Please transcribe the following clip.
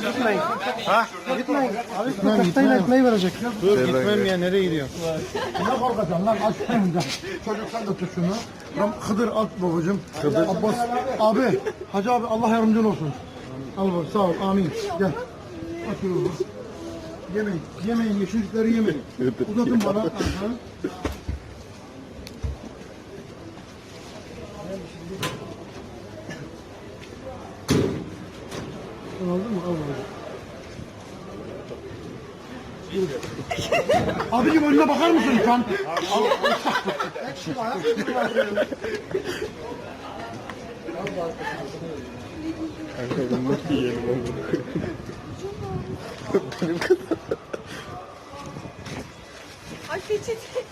gitmeyin. Ha? Gitmeyin. Abi köfteyle ekmeği verecek. Dur gitmem ya nereye gidiyor? Ne korkacaksın lan aç önce. Çocuk sen de tut şunu. Ram Hıdır al babacım. Hıdır. Abbas. Abi. Hacı abi Allah yardımcın olsun. Al bak sağ ol amin. Gel. Otur oğlum. Yemeyin. Yemeyin yeşillikleri yemeyin. Uzatın bana. Aha. Aldın mı? Al babacım. Abicim önüne bakar mısın lütfen? Ay peçete.